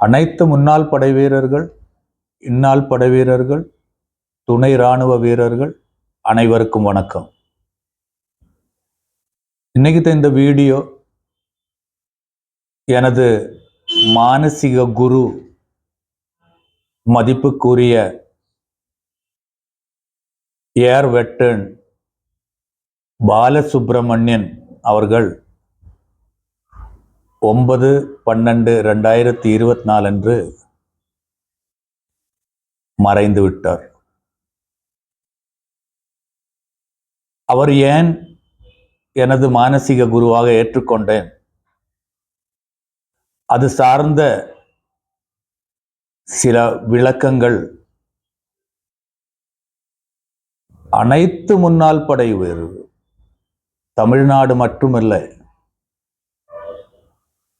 அனைத்து முன்னாள் படை வீரர்கள் இந்நாள் படை வீரர்கள் துணை ராணுவ வீரர்கள் அனைவருக்கும் வணக்கம். இன்னைக்கு இந்த வீடியோ எனது மானசீக குரு மதிப்புக்குரிய ஏர் வெட்டன் பாலசுப்பிரமணியன் அவர்கள் ஒன்பது பன்னெண்டு ரெண்டாயிரத்தி இருபத்தி நாலு அன்று மறைந்து விட்டார். அவர் ஏன் எனது மானசீக குருவாக ஏற்றுக்கொண்டேன்? அது சார்ந்த சில விளக்கங்கள். அனைத்து முன்னாள் படை உயர்வு தமிழ்நாடு மட்டுமல்ல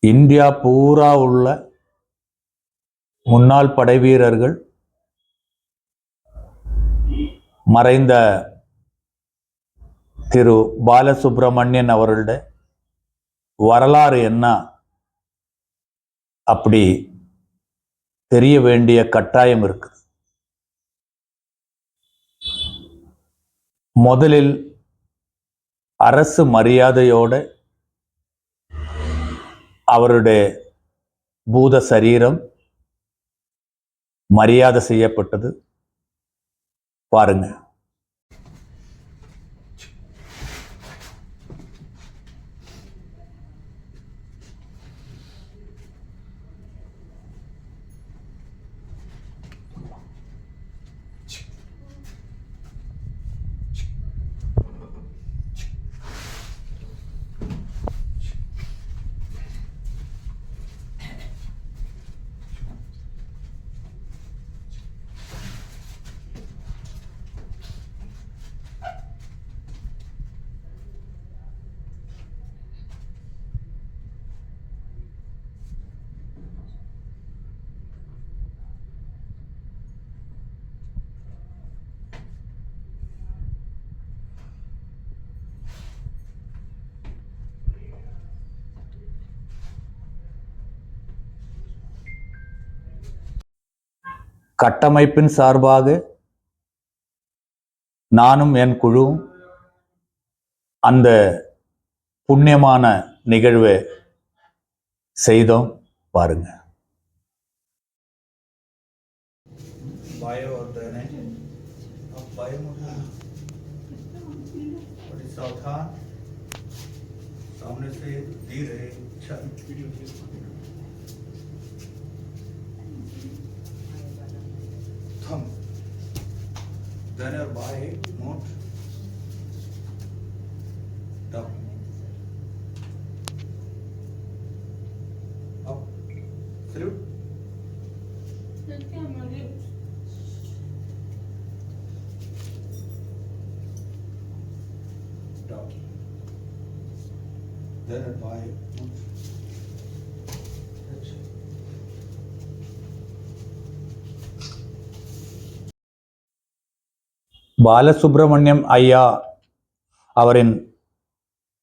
இந்தியா பூரா உள்ள முன்னாள் படை வீரர்கள் மறைந்த திரு பாலசுப்ரமணியன் அவர்களுடைய வரலாறு என்ன அப்படி தெரிய வேண்டிய கட்டாயம் இருக்குது முதலில் அரசு மரியாதையோடு அவருடைய பூத சரீரம் மரியாதை செய்யப்பட்டது. பாருங்கள் கட்டமைப்பின் சார்பாக நானும் என் குழுவும் அந்த புண்ணியமான நிகழ்வை செய்தோம். பாருங்க. Banner by Mount Dub. Up. Through. Down. Then by Balasubramaniam ஐயா அவரின்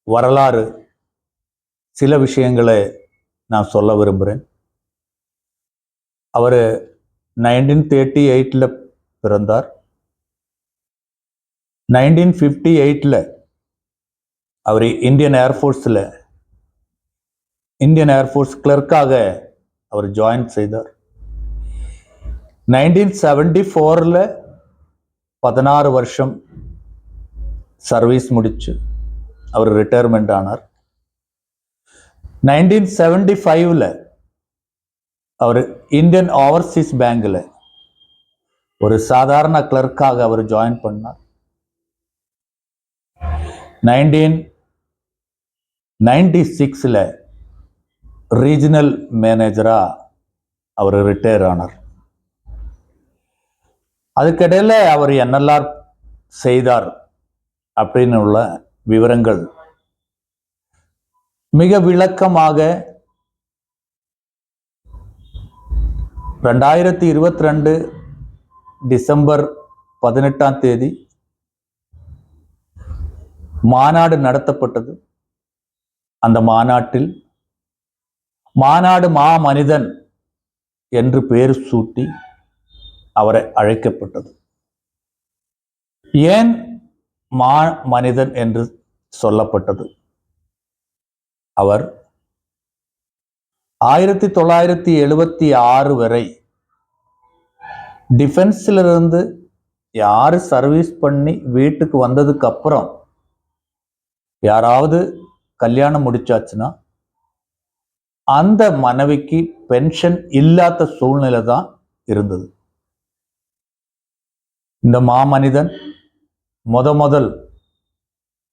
வரலாறு சில விஷயங்களை நான் சொல்ல விரும்புகிறேன். அவர் நைன்டீன் தேர்ட்டி எயிட்டில் பிறந்தார். நைன்டீன் ஃபிஃப்டி எயிட்டில் அவர் இந்தியன் ஏர்ஃபோர்ஸில் இந்தியன் ஏர்ஃபோர்ஸ் கிளர்க்காக அவர் ஜாயின் செய்தார். நைன்டீன் செவன்டி ஃபோரில் பதினாறு வருஷம் சர்வீஸ் முடிச்சு. அவர் ரிட்டையர்மெண்ட் ஆனார். நைன்டீன் செவன்டி ஃபைவ்ல அவர் இந்தியன் ஓவர்சீஸ் பேங்கில் ஒரு சாதாரண கிளர்க்காக அவர் ஜாயின் பண்ணார். நைன்டீன் நைன்டி சிக்ஸில் ரீஜனல் மேனேஜராக அவர் ரிட்டையர் ஆனார். அதுக்கிடையில் அவர் என்னெல்லாம் செய்தார் அப்படின்னு உள்ள விவரங்கள். மிக விளக்கமாக ரெண்டாயிரத்தி இருபத்தி ரெண்டு டிசம்பர் பதினெட்டாம் தேதி மாநாடு நடத்தப்பட்டது. அந்த மாநாட்டில் மாநாடு மாமனிதன் என்று பெயர் சூட்டி அவரை அழைக்கப்பட்டது. ஏன் மா மனிதன் என்று சொல்லப்பட்டது? அவர் ஆயிரத்தி தொள்ளாயிரத்தி எழுபத்தி ஆறு வரை டிஃபென்ஸ்ல இருந்து யாரு சர்வீஸ் பண்ணி வீட்டுக்கு வந்ததுக்கு அப்புறம் யாராவது கல்யாணம் முடிச்சாச்சுன்னா அந்த மனைவிக்கு பென்ஷன் இல்லாத சூழ்நிலை தான் இருந்தது. இந்த மாமனிதன் முத முதல்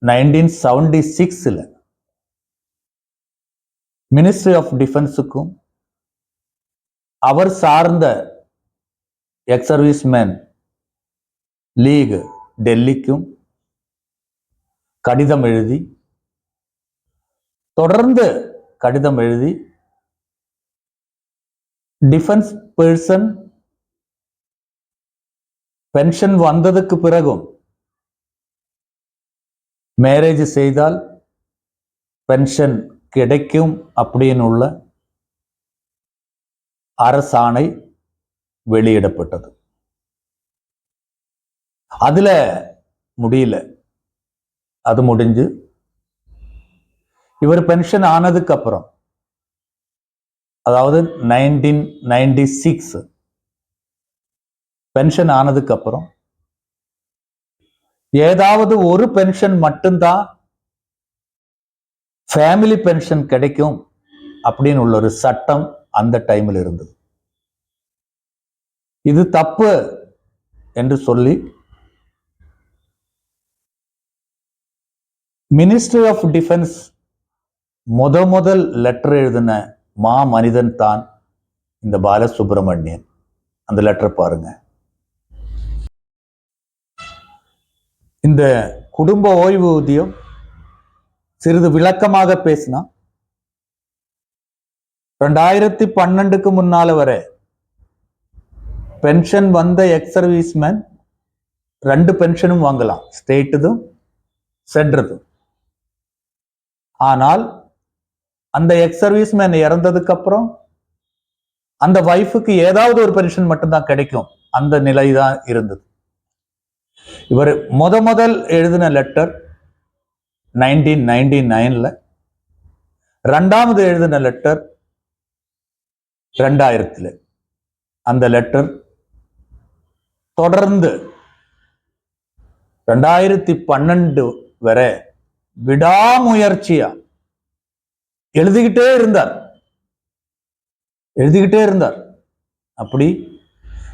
நைன்டீன் செவன்டி சிக்ஸில் மினிஸ்ட்ரி ஆஃப் டிஃபென்ஸுக்கும் அவர் சார்ந்த எக்ஸ் சர்வீஸ்மேன் லீக் டெல்லிக்கும் கடிதம் எழுதி தொடர்ந்து கடிதம் எழுதி டிஃபென்ஸ் பர்சன் பென்ஷன் வந்ததுக்கு பிறகும் மேரேஜ் செய்தால் பென்ஷன் கிடைக்கும் அப்படின்னு உள்ள அரசாணை வெளியிடப்பட்டது. அதுல முடியல. அது முடிஞ்சு இவர் பென்ஷன் ஆனதுக்கு அப்புறம் அதாவது நைன்டீன் நைன்டி சிக்ஸ் பென்ஷன் ஆனதுக்கு அப்புறம் ஏதாவது ஒரு பென்ஷன் மட்டும்தான் ஃபேமிலி பென்ஷன் கிடைக்கும் அப்படின்னு உள்ள ஒரு சட்டம் அந்த டைமில் இருந்தது. இது தப்பு என்று சொல்லி மினிஸ்ட்ரி ஆஃப் டிஃபென்ஸ் முத முதல் லெட்டர் எழுதின மா மனிதன் தான் இந்த பாலசுப்ரமணியன். அந்த லெட்டர் பாருங்க. இந்த குடும்ப ஓய்வூதியம் சிறிது விளக்கமாக பேசினா ரெண்டாயிரத்தி பன்னெண்டுக்கு முன்னால வரை பென்ஷன் வந்த எக்ஸ் சர்வீஸ்மேன் ரெண்டு பென்ஷனும் வாங்கலாம். ஸ்டேட்டுதும் சென்ட்ரதும். ஆனால் அந்த எக்ஸ் சர்வீஸ்மேன் இறந்ததுக்கு அப்புறம் அந்த ஒய்ஃபுக்கு ஏதாவது ஒரு பென்ஷன் மட்டும்தான் கிடைக்கும். அந்த நிலை தான் இருந்தது. இவர் முத முதல் எழுதின லெட்டர் நைன்டீன் நைன்டி நைன்ல ரெண்டாவது எழுதின லெட்டர் ரெண்டாயிரத்துல அந்த லெட்டர் தொடர்ந்து ரெண்டாயிரத்தி பன்னெண்டு வரை விடாமுயற்சியா எழுதிக்கிட்டே இருந்தார். எழுதிக்கிட்டே இருந்தார். அப்படி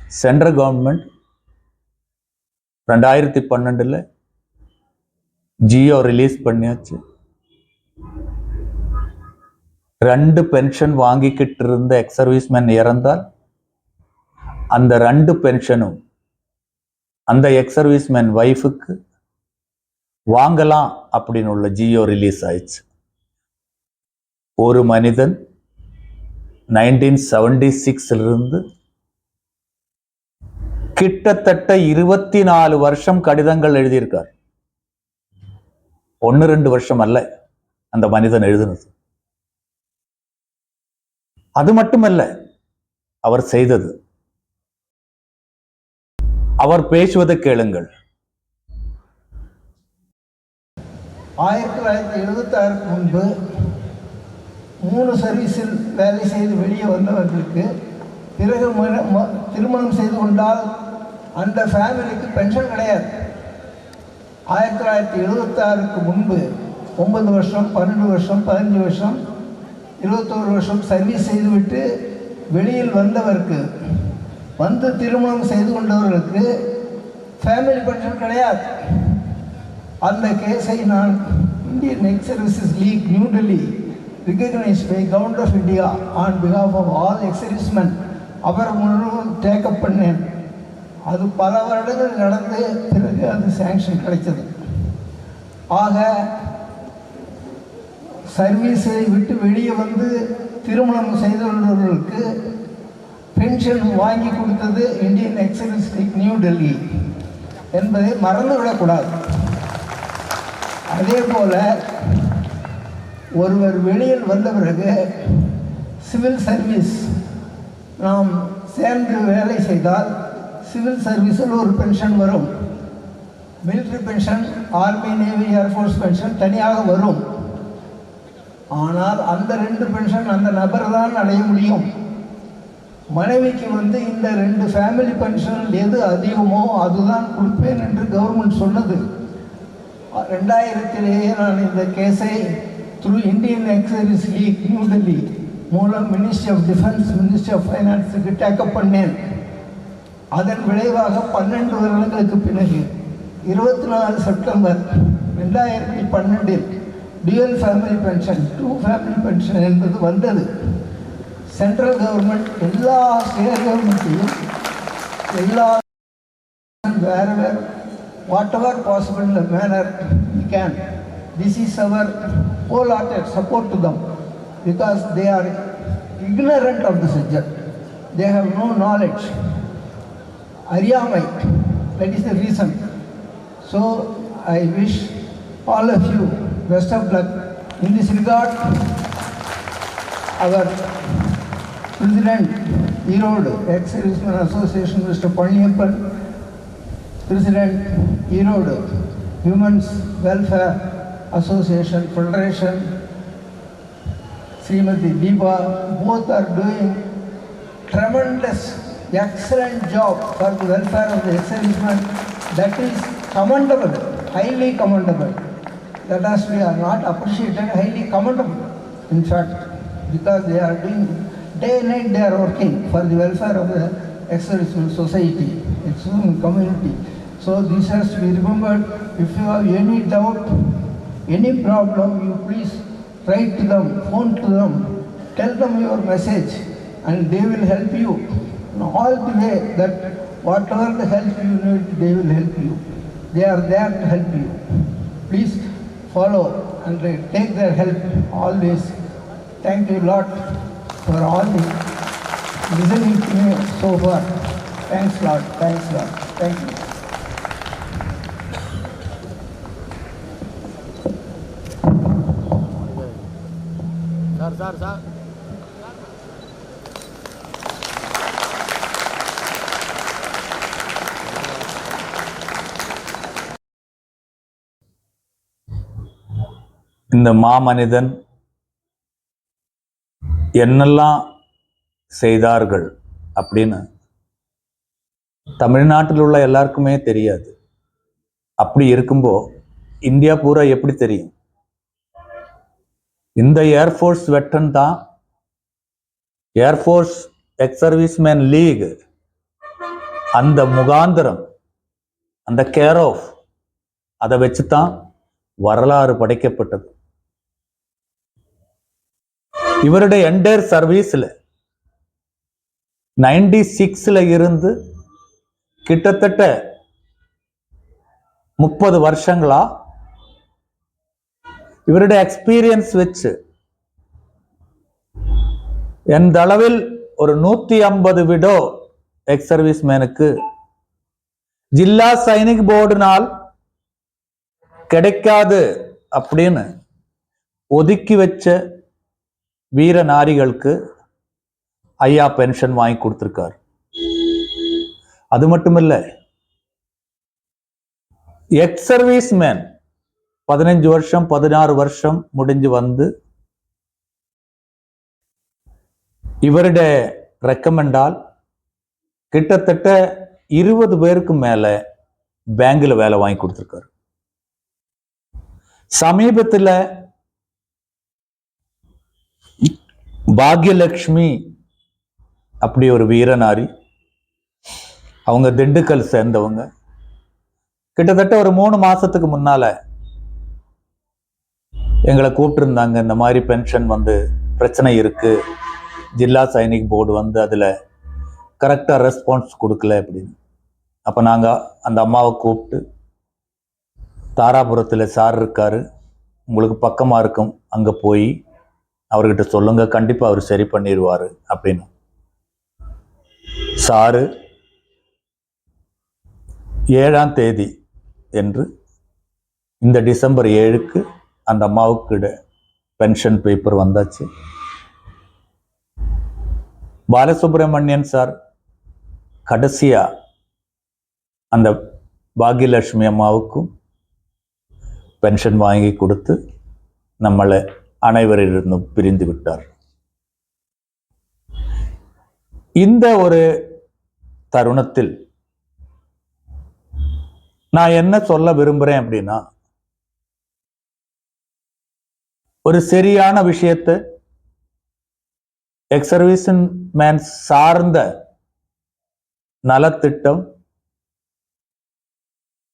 சென்ட்ரல் கவர்மெண்ட் ரெண்டாயிரத்தி பன்னெண்டில் ஜியோ ரிலீஸ் பண்ணியாச்சு. ரெண்டு பென்ஷன் வாங்கிக்கிட்டு இருந்த எக்ஸ் சர்வீஸ்மேன் இறந்தால் அந்த ரெண்டு பென்ஷனும் அந்த எக்ஸ் சர்வீஸ்மேன் ஒய்ஃபுக்கு வாங்கலாம் அப்படின்னு உள்ள ஜியோ ரிலீஸ் ஆயிடுச்சு. ஒரு மனிதன் நைன்டீன் செவன்டி இருந்து கிட்டத்தட்ட இருபத்தி நாலு வருஷம் கடிதங்கள் எழுதியிருக்கார். ஒன்னு ரெண்டு வருஷம் அல்ல அந்த மனிதன் எழுதினது. அது மட்டுமல்ல அவர் செய்தது. அவர் பேசுவதை கேளுங்கள். ஆயிரத்தி தொள்ளாயிரத்தி எழுபத்தாறுக்கு முன்பு மூணு சர்வீஸில் வேலை செய்து வெளியே வந்தவர்களுக்கு பிறகு திருமணம் செய்து கொண்டால் அந்த ஃபேமிலிக்கு பென்ஷன் கிடையாது. ஆயிரத்தி தொள்ளாயிரத்தி எழுபத்தாறுக்கு முன்பு ஒன்பது வருஷம் பன்னெண்டு வருஷம் பதினஞ்சு வருஷம் இருபத்தோரு வருஷம் சர்வீஸ் செய்துவிட்டு வெளியில் வந்தவருக்கு வந்து திருமணம் செய்து கொண்டவர்களுக்கு ஃபேமிலி பென்ஷன் கிடையாது. அந்த கேஸை நான் Indian ex services league New Delhi recognise by government of India on because of of all ex servicemen அவர் முழுவதும் டேக்கப் பண்ணேன். அது பல வருடங்கள் நடந்து பிறகு அது சேங்ஷன் கிடைச்சது ஆக சர்வீஸை விட்டு வெளியே வந்து திருமணம் செய்து கொண்டவர்களுக்கு பென்ஷன் வாங்கி கொடுத்தது இந்தியன் எக்ஸைஸ் நியூ டெல்லி என்பதை மறந்துவிடக்கூடாது. அதே போல் ஒருவர் வெளியில் வந்த பிறகு சிவில் சர்வீஸ் நாம் சேர்ந்து வேலை செய்தால் சிவில் சர்வீஸில் ஒரு பென்ஷன் வரும். Military pension army navy air force pension தனியாக வரும். ஆனால் அந்த ரெண்டு பென்ஷன் அந்த நபர் தான் அடைய முடியும். மனைவிக்கு வந்து இந்த ரெண்டு ஃபேமிலி பென்ஷன் எது அதிகமோ அதுதான் கொடுப்பேன் என்று கவர்மெண்ட் சொன்னது. ரெண்டாயிரத்திலேயே நான் இந்த கேஸை through Indian excise league New Delhi மூலம் ministry of defence ministry of ஃபைனான்ஸுக்கு take up பண்ணேன். அதன் விளைவாக பன்னெண்டு வருடங்களுக்கு பிறகு இருபத்தி நாலு செப்டம்பர் ரெண்டாயிரத்தி பன்னெண்டில் dual family pension two family pension என்பது வந்தது சென்ட்ரல் கவர்மெண்ட் எல்லா ஸ்டேட் கவர்மெண்ட்டையும் எல்லா வேறு வேறு whatever possible manner we can this is our wholehearted support to them because they are ignorant of the subject. They have no knowledge. Ariyamai. That is the reason. So I wish all of you best of luck. In this regard, our President Erode, Ex-Servicemen Association, Mr. Paniyappan, President Erode, Women's Welfare Association Federation, Srimati Biba, both are doing tremendous excellent job for the welfare of the ex-servicemen. That is commendable, highly commendable. Let us, we are not appreciated, highly commendable. In fact, because they are doing, day and night they are working for the welfare of the ex-servicemen society, its community. So this has to be remembered. If you have any doubt, any problem, you please write to them, phone to them, tell them your message, and they will help you all the way that whatever the help you need, they will help you. They are there to help you. Please follow and take their help always. Thank you Lord for all the listening to me so far. Thanks a lot. thanks a lot. thank you. Zar, zar, zar. இந்த மாமனிதன் என்னெல்லாம் செய்தார்கள் அப்படின்னு தமிழ்நாட்டில் உள்ள எல்லாருக்குமே தெரியாது. அப்படி இருக்கும்போ India பூரா எப்படி தெரியும்? இந்த ஏர்ஃபோர்ஸ் வெட்டன் தான் ஏர்ஃபோர்ஸ் எக்ஸ் சர்வீஸ்மேன் லீக் அந்த முகாந்திரம் அந்த கேர் ஆஃப் அதை வச்சு தான் வரலாறு படைக்கப்பட்டது. இவருடைய என்டையர் சர்வீஸில் நைன்டி சிக்ஸில் இருந்து கிட்டத்தட்ட முப்பது வருஷங்களா இவருடைய எக்ஸ்பீரியன்ஸ் வச்சு எந்த அளவில் ஒரு நூத்தி ஐம்பது விடோ எக்ஸ் சர்வீஸ் மேனுக்கு ஜில்லா சைனிக் போர்டுனால் கிடைக்காது அப்படின்னு ஒதுக்கி வச்ச வீர நாரிகளுக்கு ஐயா பென்ஷன் வாங்கி கொடுத்துருக்கார். அது மட்டும் இல்லை எக்ஸ் சர்வீஸ் மேன் பதினஞ்சு வருஷம் பதினாறு வருஷம் முடிஞ்சு வந்து இவருடைய ரெக்கமெண்டால் கிட்டத்தட்ட இருபது பேருக்கு மேல பேங்கில் வேலை வாங்கி கொடுத்துருக்காரு. சமீபத்தில் பாக்யலக்ஷ்மி அப்படி ஒரு வீரநாரி அவங்க திண்டுக்கல் சேர்ந்தவங்க. கிட்டத்தட்ட ஒரு மூணு மாசத்துக்கு முன்னால எங்களை கூப்பிட்டுருந்தாங்க. இந்த மாதிரி பென்ஷன் வந்து பிரச்சனை இருக்கு. ஜில்லா சைனிக் போர்டு வந்து அதில் கரெக்டாக ரெஸ்பான்ஸ் கொடுக்கல அப்படின்னு. அப்போ நாங்கள் அந்த அம்மாவை கூப்பிட்டு தாராபுரத்தில் சார் இருக்காரு. உங்களுக்கு பக்கமாக இருக்கும். அங்கே போய் அவர்கிட்ட சொல்லுங்க கண்டிப்பாக அவர் சரி பண்ணிடுவார் அப்படின்னு. சாரு ஏழாம் தேதி என்று இந்த டிசம்பர் ஏழுக்கு அந்த அம்மாவுக்கு பென்ஷன் பேப்பர் வந்தாச்சு. பாலசுப்ரமணியன் சார் கடைசியா அந்த பாக்யலட்சுமி அம்மாவுக்கும் பென்ஷன் வாங்கி கொடுத்து நம்மளை அனைவரிலிருந்தும் பிரிந்து விட்டார். இந்த ஒரு தருணத்தில் நான் என்ன சொல்ல விரும்புகிறேன் அப்படின்னா ஒரு சரியான விஷயத்தை எக்ஸ் சர்வீசன் மேன் சார்ந்த நலத்திட்டம்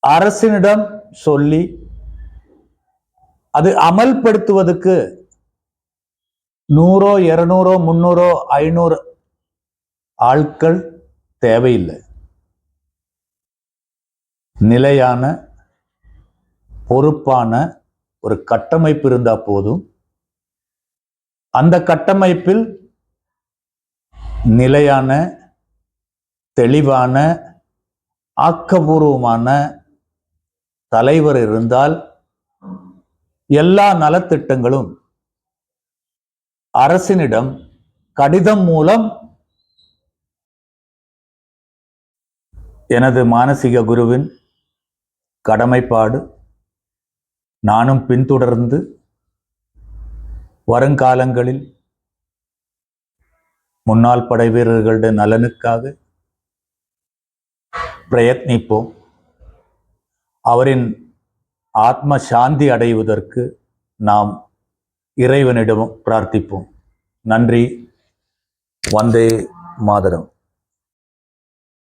அரசினிடம் சொல்லி அது அமல்படுத்துவதற்கு நூறோ இருநூறோ முன்னூறோ ஐநூறு ஆட்கள் தேவையில்லை. நிலையான பொறுப்பான ஒரு கட்டமைப்பு இருந்தா போதும். அந்த கட்டமைப்பில் நிலையான தெளிவான ஆக்கபூர்வமான தலைவர் இருந்தால் எல்லா நலத்திட்டங்களும் அரசினிடம் கடிதம் மூலம் எனது மானசீக குருவின் கடமைப்பாடு நானும் பின்தொடர்ந்து வருங்காலங்களில் முன்னாள் படை வீரர்களுடைய நலனுக்காக பிரயத்னிப்போம். அவரின் ஆத்ம சாந்தி அடைவதற்கு நாம் இறைவனிடம் பிரார்த்திப்போம். நன்றி. வந்தே மாதரம்.